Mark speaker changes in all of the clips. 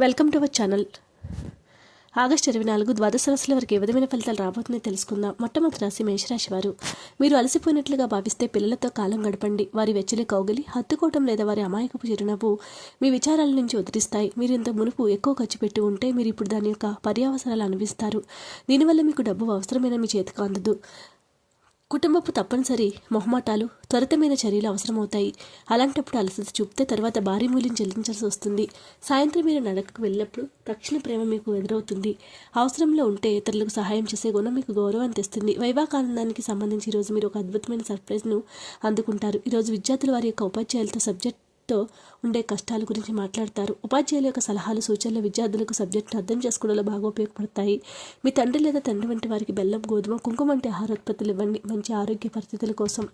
Speaker 1: Welcome to our channel. August ఇరవై నాలుగు ద్వాదశ రాశుల వరకు ఏ విధమైన ఫలితాలు రాబోతుందని తెలుసుకుందాం. మొట్టమొదటి రాశి మేషరాశి వారు. మీరు అలసిపోయినట్లుగా భావిస్తే పిల్లలతో కాలం గడపండి. వారి వెచ్చలి కౌగిలి హత్తుకోవటం లేదా వారి అమాయకపు చిరునవ్వు మీ విచారాల నుంచి ఉద్ధరిస్తాయి మీరు ఇంత మునుపు ఎక్కువ ఖర్చు పెట్టి ఉంటే మీరు ఇప్పుడు దాని యొక్క పర్యావసరాలు అనుభవిస్తారు. దీనివల్ల మీకు డబ్బు అవసరమైన మీ చేతికి అందదు. కుటుంబపు తప్పనిసరి మొహమాటాలు త్వరితమైన చర్యలు అవసరమవుతాయి. అలాంటప్పుడు అలసట చూపితే తర్వాత భారీ మూల్యం చెల్లించాల్సి వస్తుంది. సాయంత్రం మీరు నడకకు వెళ్ళినప్పుడు తక్షణ ప్రేమ మీకు ఎదురవుతుంది. అవసరంలో ఉంటే ఇతరులకు సహాయం చేసే గుణం మీకు గౌరవాన్ని తెస్తుంది. వైవాహానందానికి సంబంధించి ఈరోజు మీరు ఒక అద్భుతమైన సర్ప్రైజ్ను అందుకుంటారు. ఈరోజు విద్యార్థులు వారి యొక్క ఉపాధ్యాయులతో సబ్జెక్ట్ తో ఉండే కష్టాల గురించి మాట్లాడతారు. ఉపాధ్యాయుల యొక్క సలహాలు సూచనలు విద్యార్థులకు సబ్జెక్టును అర్థం చేసుకోవడంలో బాగా ఉపయోగపడతాయి. మీ తండ్రి లేదా తండ్రి వంటి వారికి బెల్లం గోధుమ కుంకుమ వంటి ఆహారోత్పత్తులు ఇవ్వండి. మంచి ఆరోగ్య పరిస్థితుల కోసం.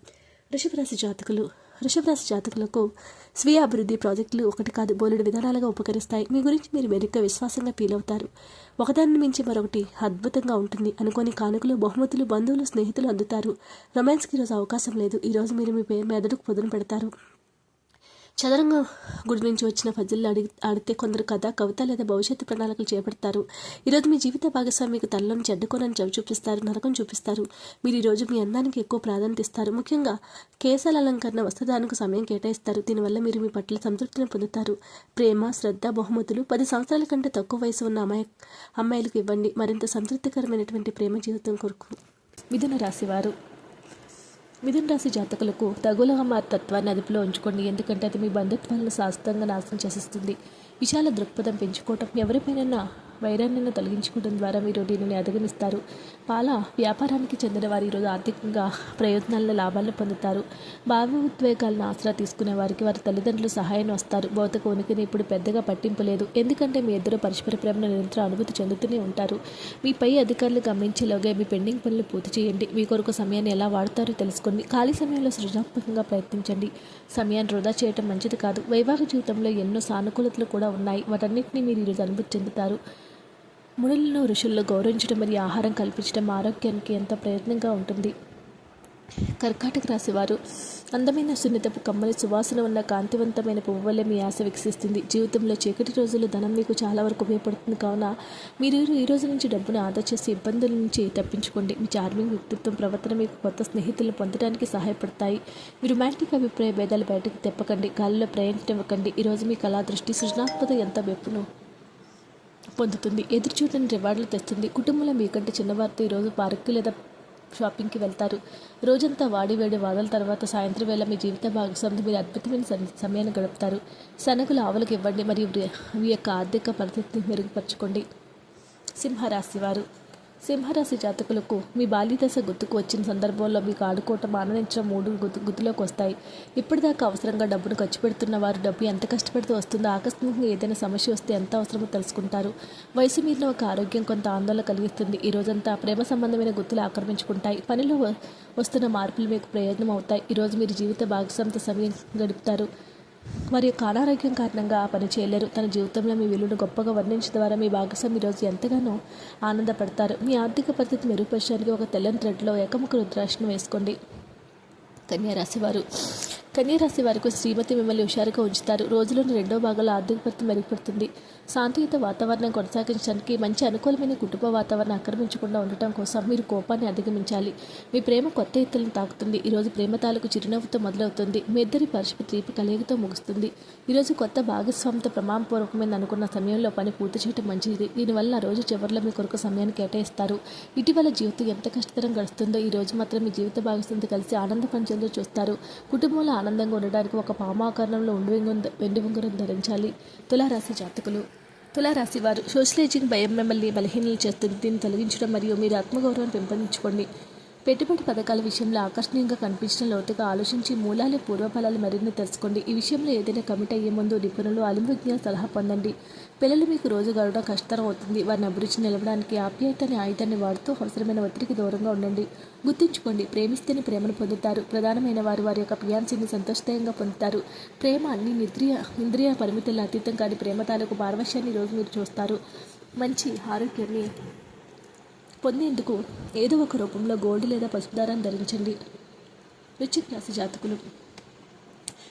Speaker 1: వృషభరాశి జాతకులు. వృషభరాశి జాతకులకు స్వీయ అభివృద్ధి ప్రాజెక్టులు ఒకటి కాదు బోలెడు విధానాలుగా ఉపకరిస్తాయి. మీ గురించి మీరు మెరుగ్గా విశ్వాసంగా ఫీల్ అవుతారు. ఒకదాన్ని మించి మరొకటి అద్భుతంగా ఉంటుంది. అనుకోని కానుకలు బహుమతులు బంధువులు స్నేహితులు అందుతారు. రొమాన్స్కి ఈరోజు అవకాశం లేదు. ఈరోజు మీరు మీ పే- మెదడుకు పొదును పెడతారు. చదరంగ గుడి నుంచి వచ్చిన ఫజిల్లు అడిగి ఆడితే కొందరు కథ కవిత లేదా భవిష్యత్తు ప్రణాళికలు చేపడతారు. ఈరోజు మీ జీవిత భాగస్వామికి తనలోని చెడ్డకోనని చవి చూపిస్తారు నరకం చూపిస్తారు. మీరు ఈరోజు మీ అందానికి ఎక్కువ ప్రాధాన్యత ఇస్తారు. ముఖ్యంగా కేశాల అలంకరణ వస్త్రదానికి సమయం కేటాయిస్తారు. దీనివల్ల మీరు మీ పట్ల సంతృప్తిని పొందుతారు. ప్రేమ శ్రద్ధ బహుమతులు పది సంవత్సరాల కంటే తక్కువ వయసు ఉన్న అమ్మాయి అమ్మాయిలకు ఇవ్వండి. మరింత సంతృప్తికరమైనటువంటి ప్రేమ జీవితం కొరకు. మిథున రాశివారు. మిథున రాశి జాతకులకు తగుల తత్వాన్ని అదుపులో ఉంచుకోండి. ఎందుకంటే అది మీ బంధుత్వాలను శాశ్వతంగా నాశనం చేసేస్తుంది. విశాల దృక్పథం పెంచుకోవటం ఎవరిపైన వైరాన్ని తొలగించుకోవడం ద్వారా మీరు దీనిని అధిగమిస్తారు. పాల వ్యాపారానికి చెందిన వారు ఈరోజు ఆర్థికంగా ప్రయోజనాలను లాభాలను పొందుతారు. భావోద్వేగాలను ఆసరా తీసుకునే వారికి వారి తల్లిదండ్రులు సహాయం వస్తారు. భౌతిక ఉనికిని ఇప్పుడు పెద్దగా పట్టింపు లేదు. ఎందుకంటే మీ ఇద్దరు పరస్పర ప్రేమను నిరంతరం అనుభూతి చెందుతూనే ఉంటారు. మీ పై అధికారులు గమనించేలోగా మీ పెండింగ్ పనులు పూర్తి చేయండి. మీ కొరకు సమయాన్ని ఎలా వాడతారో తెలుసుకోండి. ఖాళీ సమయంలో సృజనాత్మకంగా ప్రయత్నించండి. సమయాన్ని వృధా చేయటం మంచిది కాదు. వైవాహిక జీవితంలో ఎన్నో సానుకూలతలు కూడా ఉన్నాయి. వాటన్నిటిని మీరు ఈరోజు అనుభూతి చెందుతారు. మునులను ఋషుల్లో గౌరవించడం మరియు ఆహారం కల్పించడం ఆరోగ్యానికి ఎంతో ప్రయత్నంగా ఉంటుంది. కర్కాటక రాశివారు అందమైన సున్నితపు కమ్మని సువాసన ఉన్న కాంతివంతమైన పువ్వు వల్ల మీ ఆశ వికసిస్తుంది. జీవితంలో చీకటి రోజులు ధనం మీకు చాలా వరకు ఉపయోగపడుతుంది. కావున మీరు ఈ రోజు నుంచి డబ్బును ఆదా చేసి ఇబ్బందుల నుంచి తప్పించుకోండి. మీ చార్మింగ్ వ్యక్తిత్వం ప్రవర్తన మీకు కొత్త స్నేహితులను పొందడానికి సహాయపడతాయి. మీ రొమాంటిక్ అభిప్రాయ భేదాలు బయటకు తెప్పకండి. గాలిలో ప్రయాణించనివ్వకండి ఈరోజు మీ కళా దృష్టి సృజనాత్మక ఎంత వెప్పును పొందుతుంది. ఎదురు చూడని రివార్డులు తెస్తుంది. కుటుంబంలో మీకంటే చిన్నవారితో ఈరోజు పార్కు లేదా షాపింగ్కి వెళ్తారు. రోజంతా వాడి వేడి వాదల తర్వాత సాయంత్రం వేళ మీ జీవిత భాగస్వామితో మీరు అద్భుతమైన సమయాన్ని గడుపుతారు. శనగలు ఆవులకు ఇవ్వండి మరియు మీ యొక్క ఆర్థిక పరిస్థితిని మెరుగుపరచుకోండి. సింహరాశి వారు సింహరాశి జాతకులకు మీ బాల్యదశ గుర్తుకు వచ్చిన సందర్భంలో మీకు ఆడుకోవటం ఆనందించడం మూడు గుర్తు గుర్తులోకి వస్తాయి. ఇప్పటిదాకా అవసరంగా డబ్బును ఖర్చు పెడుతున్న వారు డబ్బు ఎంత కష్టపడితే వస్తుందో ఆకస్మికంగా ఏదైనా సమస్య వస్తే ఎంత అవసరమో తెలుసుకుంటారు. వయసు మీరిన ఒక ఆరోగ్యం కొంత ఆందోళన కలిగిస్తుంది. ఈ రోజంతా ప్రేమ సంబంధమైన గుర్తులు ఆక్రమించుకుంటాయి. పనిలో వస్తున్న మార్పులు మీకు ప్రయోజనం అవుతాయి. ఈరోజు మీరు జీవిత భాగస్వామితో సమయం గడుపుతారు. వారి యొక్క అనారోగ్యం కారణంగా ఆ పని చేయలేరు. తన జీవితంలో మీ విలువను గొప్పగా వర్ణించడం ద్వారా మీ భాగస్వామి ఈరోజు ఎంతగానో ఆనందపడతారు. మీ ఆర్థిక పరిస్థితి మెరుగుపరచడానికి ఒక తెల్లని థ్రెడ్లో ఏకముఖ రుద్రాక్షను వేసుకోండి. కన్యా రాశివారు కన్యరాశి వారికి శ్రీమతి మిమ్మల్ని హుషారుగా ఉంచుతారు. రోజులోని రెండో భాగంలో ఆర్థిక పరిస్థితి మెరుగుపడుతుంది. శాంతియుత వాతావరణం కొనసాగించడానికి మంచి అనుకూలమైన కుటుంబ వాతావరణం ఆక్రమించకుండా ఉండటం కోసం మీరు కోపాన్ని అధిగమించాలి. మీ ప్రేమ కొత్త ఎత్తులను తాకుతుంది. ఈరోజు ప్రేమ తాలూకు చిరునవ్వుతో మొదలవుతుంది. మీ ఇద్దరి పరస్పర తీపి కలయికతో ముగుస్తుంది. ఈరోజు కొత్త భాగస్వామితో ప్రమాణపూర్వకమైన అనుకున్న సమయంలో పని పూర్తి చేయడం మంచిది. దీనివల్ల ఆ రోజు చివరిలో మీ కొరకు సమయాన్ని కేటాయిస్తారు. ఇటీవల జీవితం ఎంత కష్టతరం గడుస్తుందో ఈ రోజు మాత్రం మీ జీవిత భాగస్వామితో కలిసి ఆనంద పంచంలో చూస్తారు. కుటుంబంలో ఆనందంగా ఉండడానికి ఒక పామాకరణంలో ఉండి వెండి ఉంగరం ధరించాలి. తులారాశి జాతకులు. తులారాశి వారు సోషలైజింగ్ భయం మిమ్మల్ని బలహీనలు చేస్తుంది. దీన్ని తొలగించడం మరియు మీరు ఆత్మగౌరవాన్ని పెంపొందించుకోండి. పెట్టుబడి పథకాల విషయంలో ఆకర్షణీయంగా కనిపించడం లోతుగా ఆలోచించి మూలాలు పూర్వఫలాలు మరిన్ని తెలుసుకోండి. ఈ విషయంలో ఏదైనా కమిట్ అయ్యే ముందు నిపుణులు అలింవిజ్ఞ సలహా పొందండి. పిల్లలు మీకు రోజు గడవడం కష్టతరం అవుతుంది. వారిని అభిరుచి నిలవడానికి ఆప్యాయత అనే ఆయుధాన్ని వాడుతూ అవసరమైన ఒత్తిడికి దూరంగా ఉండండి. గుర్తుంచుకోండి ప్రేమిస్తేనే ప్రేమను పొందుతారు. ప్రధానమైన వారు వారి యొక్క ప్రియాన్సిని సంతోషదాయంగా పొందుతారు. ప్రేమ అన్ని నిద్రియ ఇంద్రియ పరిమితుల అతీతం కాని ప్రేమ తాలూకు పారవశ్యాన్ని రోజు మీరు చూస్తారు. మంచి ఆరోగ్యాన్ని పొందేందుకు ఏదో ఒక రూపంలో గోల్డ్ లేదా పసుపు దారాన్ని ధరించండి. వృశ్చిక రాశి జాతకులు.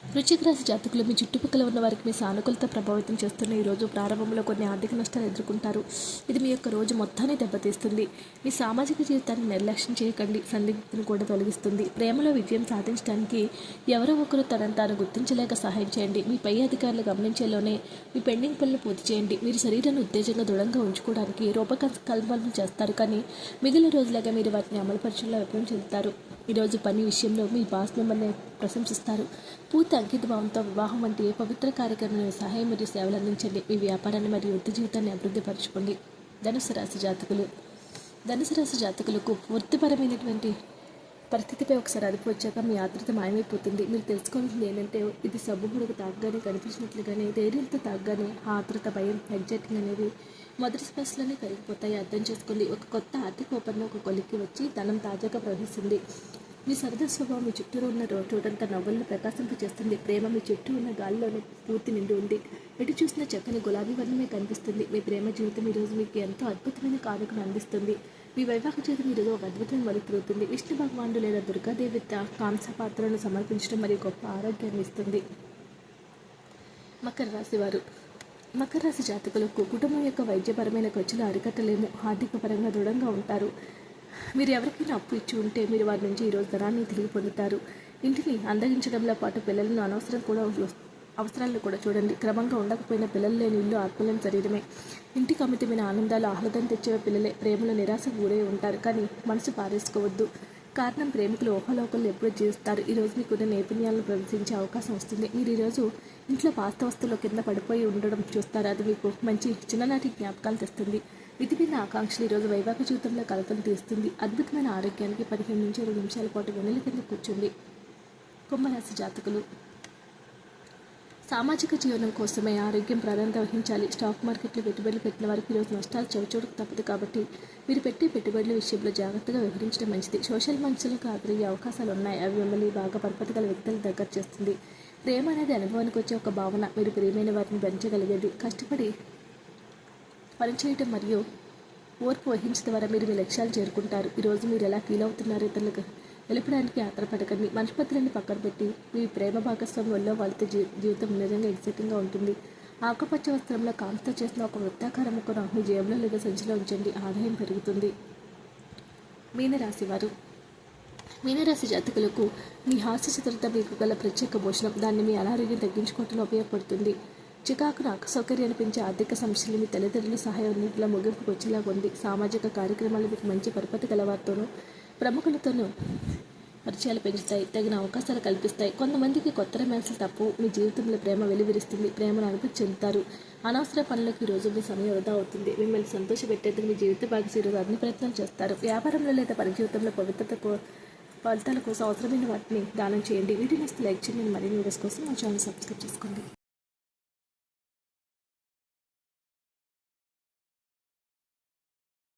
Speaker 1: వృశ్చిక రాశి జాతకులు మీ చుట్టుపక్కల ఉన్న వారికి మీ సానుకూలత ప్రభావితం చేస్తున్న ఈ రోజు ప్రారంభంలో కొన్ని ఆర్థిక నష్టాలు ఎదుర్కొంటారు. ఇది మీ యొక్క రోజు మొత్తాన్ని దెబ్బతీస్తుంది. మీ సామాజిక జీవితాన్ని నిర్లక్ష్యం చేయకండి. సందిగ్ధతను కూడా తొలగిస్తుంది. ప్రేమలో విజయం సాధించడానికి ఎవరో ఒకరు తనను తాను గుర్తించలేక సహాయం చేయండి. మీ పై అధికారులు గమనించేలోనే మీ పెండింగ్ పనులు పూర్తి చేయండి. మీరు శరీరాన్ని ఉత్తేజంగా దృఢంగా ఉంచుకోవడానికి రూపకల్పనలు చేస్తారు. కానీ మిగిలిన రోజులాగా మీరు వాటిని అమలుపరచడంలో విఫలం చెందుతారు. ఈరోజు పని విషయంలో మీ బాస్ మిమ్మల్ని ప్రశంసిస్తారు. పూర్తి అంకితభావంతో వివాహం వంటి ఏ పవిత్ర కార్యక్రమంలో సహాయం మరియు సేవలు అందించండి. మీ వ్యాపారాన్ని మరియు వృత్తి జీవితాన్ని అభివృద్ధి పరచుకోండి. ధనుసు రాశి జాతకులు. ధనుసు రాశి జాతకులకు వృత్తిపరమైనటువంటి పరిస్థితిపై ఒకసారి అదుపు వచ్చాక మీ ఆతృత మాయమైపోతుంది. మీరు తెలుసుకోవాల్సింది ఏంటంటే ఇది సబ్బు ముడుగు తాగ్గానే కనిపించినట్లుగానే ధైర్యంతో తాగ్గానే ఆ ఆతృత భయం ఎగ్జైటింగ్ అనేవి మొదటి స్పర్శలోనే కరిగిపోతాయి. అర్థం చేసుకోండి. ఒక కొత్త ఆర్థిక ఒప్పందం ఒక కొలిక్కి వచ్చి ధనం తాజాగా ప్రవహిస్తుంది. మీ సరదా స్వభావం మీ చుట్టూ ఉన్న రో- చోటంతా నవ్వులను ప్రకాశింపచేస్తుంది ప్రేమ మీ చుట్టూ ఉన్న గాలిలోనే పూర్తి నిండి ఉంది. ఎటు చూసిన చక్కని గులాబీ వర్ణమే కనిపిస్తుంది. మీ ప్రేమ జీవితం ఈరోజు మీకు ఎంతో అద్భుతమైన కానుకను అందిస్తుంది. మీ వైవాహిక జీవితం ఈరోజు ఒక అద్భుతమైన మలుపు విష్ణు భగవానుడు లేదా దుర్గాదేవి కాంస పాత్రలను సమర్పించడం మరియు గొప్ప ఆరోగ్యాన్ని ఇస్తుంది. మకర రాశి వారు. మకర రాశి జాతకులకు కుటుంబం యొక్క వైద్యపరమైన ఖర్చులు అరికట్టలేము. ఆర్థిక పరంగా దృఢంగా ఉంటారు. మీరు ఎవరికైనా అప్పు ఇచ్చి ఉంటే మీరు వారి నుంచి ఈరోజు ధనాన్ని తిరిగి పొందుతారు. ఇంటిని అందగించడంలో పాటు పిల్లలను అనవసరం కూడా అవసరాలను కూడా చూడండి. క్రమంగా ఉండకపోయిన పిల్లలు లేని ఇల్లు ఆత్మలేని శరీరమే. ఇంటికి అమితమైన ఆనందాలు ఆహ్లాదం తెచ్చే పిల్లలే. ప్రేమలో నిరాశకు గురై ఉంటారు కానీ మనసు పారేసుకోవద్దు. కారణం ప్రేమికులు ఊహలోకలు ఎప్పుడూ జీవిస్తారు. ఈరోజు మీకున్న నైపుణ్యాలను ప్రదర్శించే అవకాశం వస్తుంది. మీరు ఈరోజు ఇంట్లో పాస్త వస్తువుల కింద పడిపోయి ఉండడం చూస్తారు. అది మీకు మంచి చిన్ననాటి జ్ఞాపకాలు తెస్తుంది. విధిమైన ఆకాంక్షలు ఈరోజు వైవాహిక జీవితంలో కలతలు తీస్తుంది. అద్భుతమైన ఆరోగ్యానికి పదిహేను నుంచి ఇరవై నిమిషాల పాటు వెన్నెల కింద కూర్చుంది. కుంభరాశి జాతకులు. సామాజిక జీవనం కోసమే ఆరోగ్యం ప్రాధాన్యత వహించాలి. స్టాక్ మార్కెట్లో పెట్టుబడులు పెట్టిన వారికి ఈరోజు నష్టాలు చవిచూడకు తప్పదు కాబట్టి మీరు పెట్టే పెట్టుబడుల విషయంలో జాగ్రత్తగా వ్యవహరించడం మంచిది. సోషల్ మంచులకు ఆదరయ్యే అవకాశాలు ఉన్నాయి. అవి మిమ్మల్ని బాగా పరపతి గల వ్యక్తులు దగ్గర చేస్తుంది. ప్రేమ అనేది అనుభవానికి వచ్చే ఒక భావన. మీరు ప్రేమైన వారిని భరించగలిగేది కష్టపడి పనిచేయటం మరియు ఓర్పు వహించడం ద్వారా మీరు మీ లక్ష్యాలు చేరుకుంటారు. ఈరోజు మీరు ఎలా ఫీల్ అవుతున్నారో? ఇతరులకు తెలపడానికి ఆధారపడకండి మనస్పత్రాన్ని పక్కన పెట్టి మీ ప్రేమ భాగస్వామి వల్ల వాళ్ళతో జీ జీవితం నిజంగా ఎక్సైటింగ్గా ఉంటుంది. ఆకుపచ్చ వస్త్రంలో కాంతితో చేసిన ఒక వృత్తాకార ముక్కను మీ జేబులో లేదా సంచిలో ఉంచండి. ఆదాయం పెరుగుతుంది. మీనరాశి వారు మీనరాశి జాతకులకు మీ హాస్య చిత్రత మీకు గల ప్రత్యేక భోజనం. దాన్ని మీ అనారోగ్యం తగ్గించుకోవటంలో ఉపయోగపడుతుంది. చికాకును అసౌకర్యాన్ని పెంచే ఆర్థిక సమస్యలు మీ తల్లిదండ్రుల సహాయం అన్నింటిలో ముగింపుకు వచ్చేలాగా ఉంది. సామాజిక కార్యక్రమాలు మీకు మంచి పరపతి గలవారితోనూ ప్రముఖులతోనూ పరిచయాలు పెంచుతాయి తగిన అవకాశాలు కల్పిస్తాయి. కొంతమందికి కొత్త రొమాన్సులు తప్పు మీ జీవితంలో ప్రేమ వెలువరిస్తుంది ప్రేమను అనుభూతి చెందుతారు. అనవసర పనులకు ఈ రోజు మీ సమయం వృధా అవుతుంది. మిమ్మల్ని సంతోషపెట్టేందుకు మీ జీవిత భాగస్ ఈరోజు అన్ని ప్రయత్నాలు చేస్తారు. వ్యాపారంలో లేదా పని జీవితంలో పవిత్రత ఫలితాల కోసం అవసరమైన వాటిని దానం చేయండి. వీటిని లైక్ చేయండి. మరిన్ని వీడియోస్ కోసం మా ఛానల్ సబ్స్క్రైబ్ చేసుకోండి.